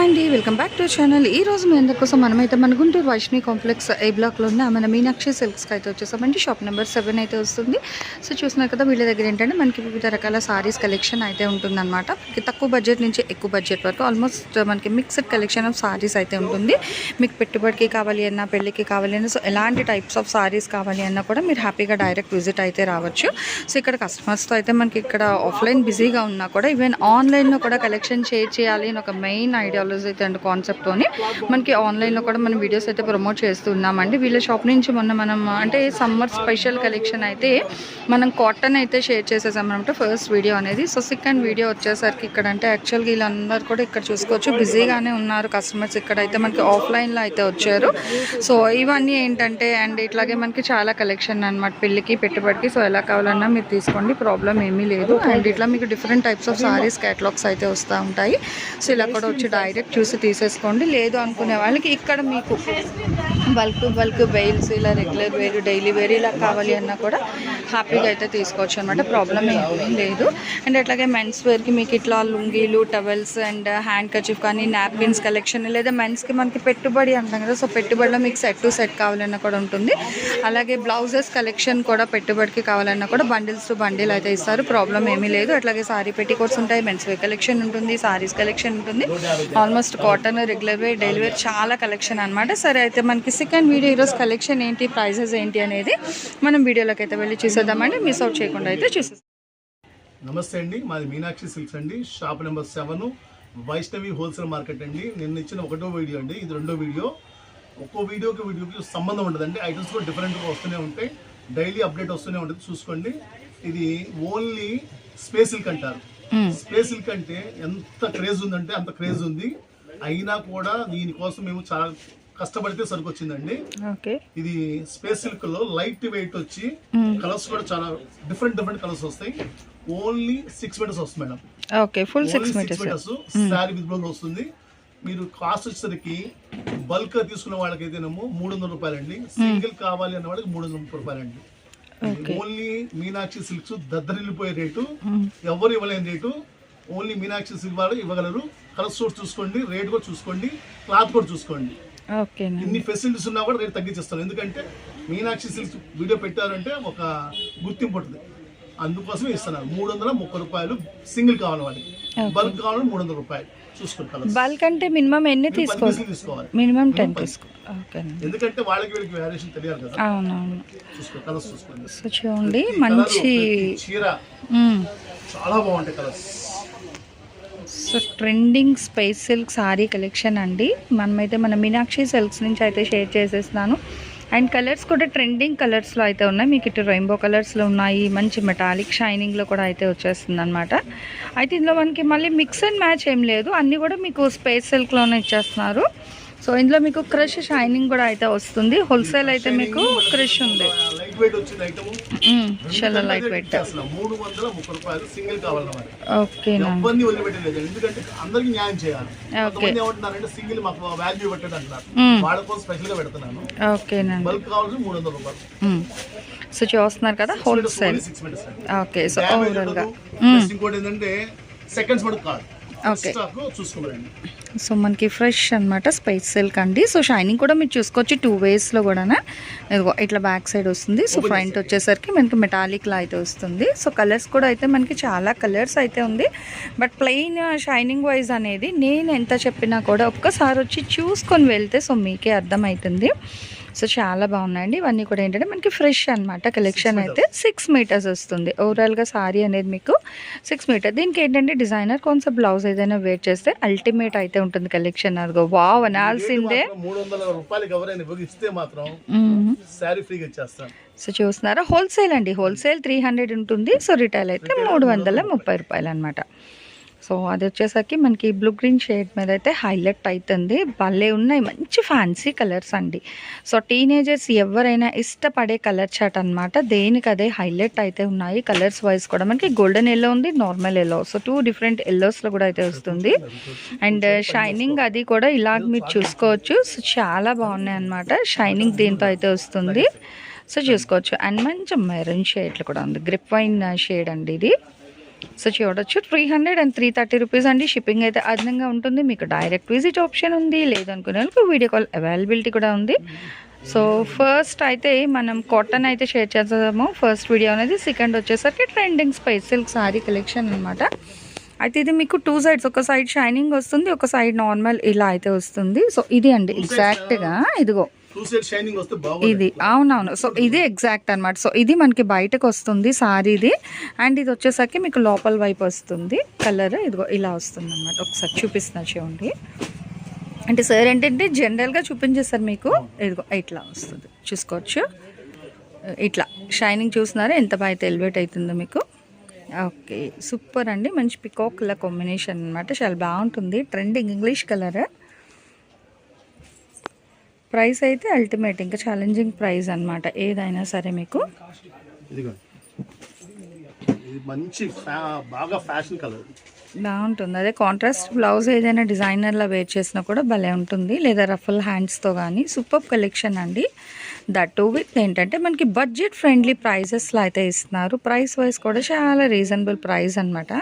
Hi అండి welcome back to channel. ఈ రోజు మీ అందరికోసం మనమైతే మన గుంటూరు వైష్ణవి కాంప్లెక్స్ ఏ బ్లాక్లో ఉన్న మన మీనాక్షి సిల్క్స్కి అయితే వచ్చేసామండి. షాప్ నెంబర్ సెవెన్ అయితే వస్తుంది. సో చూసినా కదా వీళ్ళ దగ్గర ఏంటంటే మనకి వివిధ రకాల సారీస్ కలెక్షన్ అయితే ఉంటుందన్నమాట. మనకి తక్కువ బడ్జెట్ నుంచి ఎక్కువ బడ్జెట్ వరకు ఆల్మోస్ట్ మనకి మిక్స్డ్ కలెక్షన్ ఆఫ్ సారీస్ అయితే ఉంటుంది. మీకు పెట్టుబడికి కావాలి అన్నా పెళ్ళికి కావాలి అన్నా సో ఎలాంటి టైప్స్ ఆఫ్ సారీస్ కావాలి అన్నా కూడా మీరు హ్యాపీగా డైరెక్ట్ విజిట్ అయితే రావచ్చు. సో ఇక్కడ కస్టమర్స్తో అయితే మనకి ఇక్కడ ఆఫ్లైన్ బిజీగా ఉన్నా కూడా ఈవెన్ ఆన్లైన్లో కూడా కలెక్షన్ షేర్ చేయాలి అని ఒక మెయిన్ కలర్స్ అయితే అండ్ కాన్సెప్ట్తో మనకి ఆన్లైన్లో కూడా మనం వీడియోస్ అయితే ప్రమోట్ చేస్తున్నామండి. వీళ్ళ షాప్ నుంచి మొన్న మనం అంటే సమ్మర్ స్పెషల్ కలెక్షన్ అయితే మనం కాటన్ అయితే షేర్ చేసేసామన్నమాట ఫస్ట్ వీడియో అనేది. సో సెకండ్ వీడియో వచ్చేసరికి ఇక్కడ అంటే యాక్చువల్గా వీళ్ళందరూ కూడా ఇక్కడ చూసుకోవచ్చు. బిజీగానే ఉన్నారు కస్టమర్స్ ఇక్కడ అయితే మనకి ఆఫ్లైన్లో అయితే వచ్చారు. సో ఇవన్నీ ఏంటంటే అండ్ ఇట్లాగే మనకి చాలా కలెక్షన్ అనమాట పెళ్ళికి పెట్టుబడికి. సో ఎలా కావాలన్నా మీరు తీసుకోండి. ప్రాబ్లం ఏమీ లేదు. అండ్ ఇట్లా మీకు different types of sarees catalogues అయితే వస్తూ ఉంటాయి. సో ఇలా కూడా వచ్చి డైరెక్ట్ చూసి తీసేసుకోండి. లేదు అనుకునే వాళ్ళకి ఇక్కడ మీకు బల్క్ బల్క్ బెయిల్స్ ఇలా రెగ్యులర్ వేర్ డైలీ వేర్ ఇలా కావాలి అన్నా కూడా హ్యాపీగా అయితే తీసుకోవచ్చు అనమాట ప్రాబ్లం ఏమీ లేదు. అండ్ అట్లాగే మెన్స్ వేర్కి మీకు ఇట్లా లుంగీలు టవెల్స్ అండ్ హ్యాండ్ కచీఫ్ కానీ నాప్కిన్స్ కలెక్షన్ లేదా మెన్స్కి మనకి పెట్టుబడి అంటాం కదా. సో పెట్టుబడిలో మీకు సెట్ టు సెట్ కావాలన్నా కూడా ఉంటుంది. అలాగే బ్లౌజెస్ కలెక్షన్ కూడా పెట్టుబడికి కావాలన్నా కూడా బండిల్స్ టు బండిల్ అయితే ఇస్తారు. ప్రాబ్లం ఏమీ లేదు. అట్లాగే సారీ పెట్టి కోట్స్ ఉంటాయి. మెన్స్ వేర్ కలెక్షన్ ఉంటుంది సారీస్ కలెక్షన్ ఉంటుంది. Almost cotton regular wear daily wear చాలా కలెక్షన్ అనమాట సరే అయితే మనకి సెకండ్ వీడియో ఈరోజు కలెక్షన్ ఏంటి ప్రైజెస్ ఏంటి అనేది మనం వీడియోలోకి అయితే వెళ్ళి చూసేద్దామండి. మిస్ అవుట్ చేయకుండా అయితే చూసేద్దాం. నమస్తే అండి మాది మీనాక్షి సిల్క్స్ అండి. Shop number seven Vaishnavi wholesale market అండి. నిన్న ఇచ్చిన ఒకటో వీడియో అండి ఇది రెండో వీడియో. ఒక్కో వీడియోకి వీడియోకి సంబంధం ఉండదండి ఐటమ్స్ కూడా డిఫరెంట్గా వస్తూనే ఉంటాయి. డైలీ అప్డేట్ వస్తూనే ఉంటుంది చూసుకోండి. ఇది ఓన్లీ స్పేస్ సిల్క్ అంటారు. స్పేస్ సిల్క్ అంటే ఎంత క్రేజ్ ఉందంటే అంత క్రేజ్ ఉంది. అయినా కూడా దీనికోసం మేము చాలా కష్టపడితే సరికొచ్చిందండి. ఇది స్పేస్ సిల్క్లో లైట్ వెయిట్ వచ్చి కలర్స్ కూడా చాలా డిఫరెంట్ డిఫరెంట్ కలర్స్ వస్తాయి. ఓన్లీ సిక్స్ మీటర్స్ వస్తుంది madam. Okay full six metres. Saree with blouse వస్తుంది. మీరు కాస్ట్ వచ్చేసరికి బల్క్ తీసుకున్న వాళ్ళకైతేనేమో మూడు వందల రూపాయలండి. సింగిల్ కావాలి అన్న వాళ్ళకి మూడు వందల ముప్పై రూపాయలండి. ఓన్లీ మీనాక్షి సిల్క్స్ దద్దరిల్లిపోయే రేటు ఎవరు ఇవ్వలేని రేటు. ఓన్లీ మీనాక్షి సిల్క్ వాళ్ళు ఇవ్వగలరు. కలర్ సోర్స్ చూసుకోండి రేట్ కూడా చూసుకోండి క్లాత్ కూడా చూసుకోండి. ఇన్ని ఫెసిలిటీస్ ఉన్నా కూడా రేట్ తగ్గించేస్తాను ఎందుకంటే మీనాక్షి సిల్క్స్ వీడియో పెట్టారంటే ఒక గుర్తింపు ఉంటుంది. అందుకోసమే ఇస్తున్నారు. మూడు వందల ముప్పై రూపాయలు సింగిల్ కావాలి వాడికి బల్క్ కావాలని మూడు వందల రూపాయలు. బల్క్ అంటే మినిమం ఎన్ని తీసుకోవాలి? తీసుకోవాలి. మినిమం టెన్ తీసుకో ఓకే ఎందుకంటే వాళ్ళకి వీళ్ళకి వేరియేషన్ తెలియాలి కదా. అవునవును. చూసుకోండి. సో చూడండి మంచి చీర. చాలా బాగుంటాయి colours. So trending spice silk saree collection అండి. మనమైతే మన మీనాక్షి సిల్క్స్ నుంచి అయితే షేర్ చేసేస్తున్నాను. అండ్ కలర్స్ కూడా ట్రెండింగ్ కలర్స్లో అయితే ఉన్నాయి. మీకు ఇటు రెయిన్బో కలర్స్లో ఉన్నాయి. మంచి మెటాలిక్ షైనింగ్లో కూడా అయితే వచ్చేస్తుంది అనమాట అయితే ఇందులో మనకి మళ్ళీ మిక్స్ అండ్ మ్యాచ్ ఏం లేదు. అన్నీ కూడా మీకు స్పేస్ సిల్క్లోనే ఇచ్చేస్తున్నారు. సో ఇందులో మీకు క్రష్ షైనింగ్ కూడా అయితే వస్తుంది. హోల్సేల్ అయితే మీకు క్రష్ ఉంది. చాలా లైట్ వెయిట్ ఓకే గా. సో చూస్తున్నారు కదా హోల్సేల్ ఓకే సో ఇంకోటి ఏంటంటే సెకండ్స్ కాదు. ఓకే సో మనకి ఫ్రెష్ అన్నమాట స్పైస్ సిల్క్ అండి. సో షైనింగ్ కూడా మీరు చూసుకోవచ్చు టూ వేస్లో కూడా ఇట్లా బ్యాక్ సైడ్ వస్తుంది. సో ఫ్రంట్ వచ్చేసరికి మనకి మెటాలిక్లా అయితే వస్తుంది. సో కలర్స్ కూడా అయితే మనకి చాలా కలర్స్ అయితే ఉంది. బట్ ప్లెయిన్ షైనింగ్ వైజ్ అనేది నేను ఎంత చెప్పినా కూడా ఒక్కసారి వచ్చి చూసుకొని వెళ్తే సో మీకే అర్థమవుతుంది. సో చాలా బాగున్నాయండి. ఇవన్నీ కూడా ఏంటంటే మనకి ఫ్రెష్ అన్నమాట కలెక్షన్ అయితే. సిక్స్ మీటర్స్ వస్తుంది. ఓవరాల్గా సారీ అనేది మీకు సిక్స్ మీటర్ దీనికి ఏంటంటే డిజైనర్ కాన్సెప్ట్ బ్లౌజ్ ఏదైనా వేర్ చేస్తే అల్టిమేట్ అయితే ఉంటుంది కలెక్షన్ అదిగో. వావ్ అనాల్సిందే. సో చూస్తున్నారా? హోల్సేల్ అండి. హోల్సేల్ త్రీ హండ్రెడ్ ఉంటుంది. సో రిటైల్ అయితే మూడు వందల ముప్పై రూపాయలు అనమాట సో అది వచ్చేసరికి మనకి బ్లూ గ్రీన్ షేడ్ మీద అయితే హైలైట్ అవుతుంది భలే ఉన్నాయి. మంచి ఫ్యాన్సీ కలర్స్ అండి. సో టీనేజర్స్ ఎవరైనా ఇష్టపడే కలర్ చాట్ అనమాట దేనికి అదే హైలైట్ అయితే ఉన్నాయి. కలర్స్ వైజ్ కూడా మనకి గోల్డెన్ ఎల్లో ఉంది normal yellow so two different ఎల్లోస్లో కూడా అయితే వస్తుంది. అండ్ షైనింగ్ uh, అది కూడా ఇలాగ మీరు చూసుకోవచ్చు. సో చాలా బాగున్నాయి అనమాట షైనింగ్ దీంతో అయితే వస్తుంది. సో చూసుకోవచ్చు. అండ్ మంచి మెరూన్ షేడ్లు కూడా ఉంది. గ్రిప్ వైన్ షేడ్ అండి ఇది. సో చూడొచ్చు. Three hundred and three thirty rupees అండి. షిప్పింగ్ అయితే అదనంగా ఉంటుంది. మీకు డైరెక్ట్ విజిట్ ఆప్షన్ ఉంది. లేదనుకునే వాళ్ళకి వీడియో కాల్ అవైలబిలిటీ కూడా ఉంది. సో ఫస్ట్ అయితే మనం కాటన్ అయితే షేర్ చేద్దాము. ఫస్ట్ వీడియో అనేది సెకండ్ వచ్చేసరికి trending spice silk saree collection అనమాట అయితే ఇది మీకు టూ సైడ్స్ ఒక సైడ్ షైనింగ్ వస్తుంది ఒక సైడ్ నార్మల్ ఇలా అయితే వస్తుంది. సో ఇది అండి ఎగ్జాక్ట్గా ఇదిగో. ఇది అవునవును. సో ఇది ఎగ్జాక్ట్ అన్నమాట. సో ఇది మనకి బయటకు వస్తుంది సారీది అండ్ ఇది వచ్చేసరికి మీకు లోపల వైపు వస్తుంది. కలర్ ఇదిగో ఇలా వస్తుంది అనమాట ఒకసారి చూపిస్తున్నా చూడండి. అంటే సార్ ఏంటంటే జనరల్గా చూపించేస్తారు మీకు. ఇదిగో ఇట్లా వస్తుంది. చూసుకోవచ్చు. ఇట్లా. షైనింగ్ చూస్తున్నారా? ఎంత బాగా అయితే ఎలివేట్ అవుతుందో మీకు. ఓకే సూపర్ అండి. మంచి పికాక్ కలర్ కాంబినేషన్ అనమాట చాలా బాగుంటుంది. ట్రెండింగ్ ఇంగ్లీష్ కలర్ ప్రైస్ అయితే అల్టిమేట్ ఇంకా ఛాలెంజింగ్ ప్రైస్ అన్నమాట. ఏదైనా సరే మీకు. మంచి బాగా ఫ్యాషన్ కలర్. బాగుంటుంది. అదే కాంట్రాస్ట్ బ్లౌజ్ ఏదైనా డిజైనర్లా వేర్ చేసినా కూడా భలే ఉంటుంది. లేదా రఫల్ హ్యాండ్స్తో కానీ సూపర్ కలెక్షన్ అండి. దట్ టూ విత్ ఏంటంటే మనకి బడ్జెట్ ఫ్రెండ్లీ ప్రైజెస్లో అయితే ఇస్తున్నారు. ప్రైస్ వైజ్ కూడా చాలా రీజనబుల్ ప్రైస్ అనమాట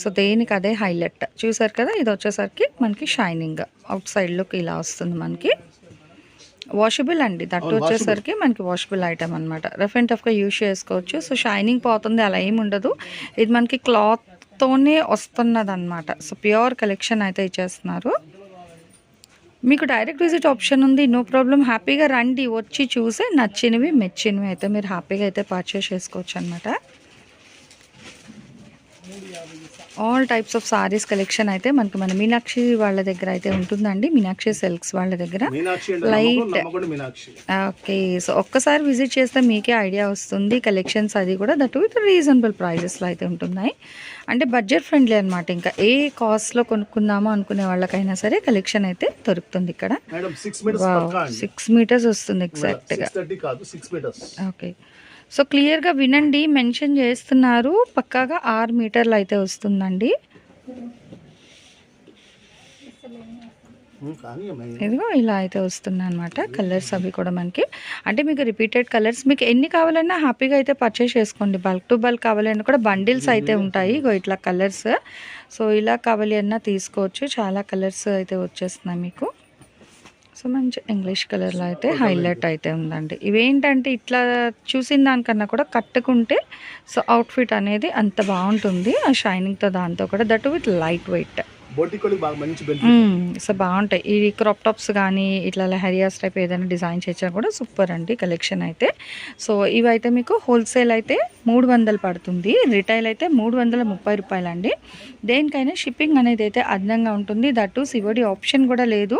సో దేనికి అదే హైలైట్. చూసారు కదా ఇది వచ్చేసరికి మనకి షైనింగ్. అవుట్ సైడ్ లుక్ ఇలా వస్తుంది మనకి. వాషబుల్ అండి. దట్టు అవును, వచ్చేసరికి మనకి వాషబుల్ ఐటమ్ అనమాట రఫ్ అండ్ టఫ్గా యూజ్ చేసుకోవచ్చు. సో షైనింగ్ పోతుంది అలా ఏమి ఉండదు. ఇది మనకి క్లాత్తోనే వస్తున్నది అనమాట సో ప్యూర్ కలెక్షన్ అయితే ఇచ్చేస్తున్నారు. మీకు డైరెక్ట్ విజిట్ ఆప్షన్ ఉంది నో ప్రాబ్లం హ్యాపీగా రండి వచ్చి చూసి నచ్చినవి మెచ్చినవి అయితే మీరు హ్యాపీగా అయితే పర్చేస్ చేసుకోవచ్చు అనమాట all types of sarees collection అయితే మనకి మన మీనాక్షి వాళ్ళ దగ్గర అయితే ఉంటుందండి. మీనాక్షి సిల్క్స్ వాళ్ళ దగ్గర. మీనాక్షి ఓకే సో ఒక్కసారి విజిట్ చేస్తే మీకే ఐడియా వస్తుంది. కలెక్షన్స్ అది కూడా దట్ విత్ రీజనబుల్ ప్రైజెస్లో అయితే ఉంటున్నాయి. అంటే బడ్జెట్ ఫ్రెండ్లీ అనమాట ఇంకా ఏ కాస్ట్లో కొనుక్కుందామో అనుకునే వాళ్ళకైనా సరే కలెక్షన్ అయితే దొరుకుతుంది ఇక్కడ. సిక్స్ మీటర్స్ వస్తుంది ఎగ్జాక్ట్గా ఓకే సో క్లియర్గా వినండి మెన్షన్ చేస్తున్నారు. పక్కాగా ఆరు మీటర్లు అయితే వస్తుందండి. ఇదిగో ఇలా అయితే వస్తుంది అనమాట కలర్స్ అవి కూడా మనకి. అంటే మీకు రిపీటెడ్ కలర్స్ మీకు ఎన్ని కావాలన్నా హ్యాపీగా అయితే పర్చేస్ చేసుకోండి. బల్క్ టు బల్క్ కావాలన్నా కూడా బండిల్స్ అయితే ఉంటాయి. ఇగో ఇట్లా కలర్స్. సో ఇలా కావాలి అన్నా తీసుకోవచ్చు. చాలా కలర్స్ అయితే వచ్చేస్తున్నాయి మీకు. సో మంచి ఇంగ్లీష్ కలర్లో అయితే హైలైట్ అయితే ఉందండి. ఇవేంటంటే ఇట్లా చూసిన దానికన్నా కూడా కట్టుకుంటే సో అవుట్ఫిట్ అనేది అంత బాగుంటుంది. ఆ షైనింగ్తో దాంతో కూడా దట్ విత్ లైట్ వెయిట్ బొటికోళ్ళకి బాగా మంచి బెనిఫిట్ సో బాగుంటాయి. ఈ క్రాప్ టాప్స్ కానీ ఇట్లా లెహరియాస్ టైప్ ఏదైనా డిజైన్ చేసినా కూడా సూపర్ అండి కలెక్షన్ అయితే. సో ఇవైతే మీకు హోల్సేల్ అయితే మూడు వందలు పడుతుంది. రిటైల్ అయితే మూడు వందల ముప్పై రూపాయలు అండి దేనికైనా షిప్పింగ్ అనేది అయితే అదనంగా ఉంటుంది. దట్టు సివడి ఆప్షన్ కూడా లేదు.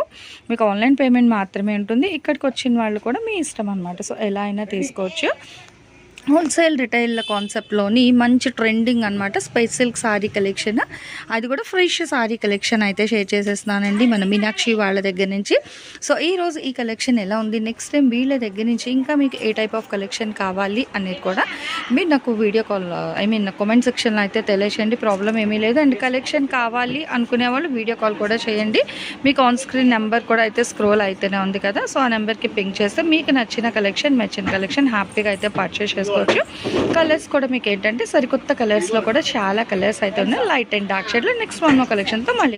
మీకు ఆన్లైన్ పేమెంట్ మాత్రమే ఉంటుంది. ఇక్కడికి వచ్చిన వాళ్ళు కూడా మీ ఇష్టం అనమాట సో ఎలా అయినా తీసుకోవచ్చు. హోల్సేల్ రిటైల్ కాన్సెప్ట్లోని మంచి ట్రెండింగ్ అనమాట స్పైస్ సిల్క్ సారీ కలెక్షన్. అది కూడా ఫ్రెష్ సారీ కలెక్షన్ అయితే షేర్ చేసేస్తున్నానండి మన మీనాక్షి వాళ్ళ దగ్గర నుంచి. సో ఈ రోజు ఈ కలెక్షన్ ఎలా ఉంది? నెక్స్ట్ టైం వీళ్ళ దగ్గర నుంచి ఇంకా మీకు ఏ టైప్ ఆఫ్ కలెక్షన్ కావాలి అనేది కూడా మీరు నాకు video call I mean comment సెక్షన్లో అయితే తెలియచేయండి. ప్రాబ్లం ఏమీ లేదు. అండ్ కలెక్షన్ కావాలి అనుకునే వాళ్ళు వీడియో కాల్ కూడా చేయండి. మీకు ఆన్ స్క్రీన్ నెంబర్ కూడా అయితే స్క్రోల్ అయితేనే ఉంది కదా. సో ఆ నెంబర్కి పింక్ చేస్తే మీకు నచ్చిన కలెక్షన్ మెచ్చిన కలెక్షన్ హ్యాపీగా అయితే పర్చేస్ చేసుకోవచ్చు కలర్స్ కూడా మీకు ఏంటంటే సరికొత్త కలర్స్లో కూడా చాలా కలర్స్ అయితే ఉన్నాయి. లైట్ అండ్ డార్క్ షేడ్లో నెక్స్ట్ వన్ కలెక్షన్తో మళ్ళీ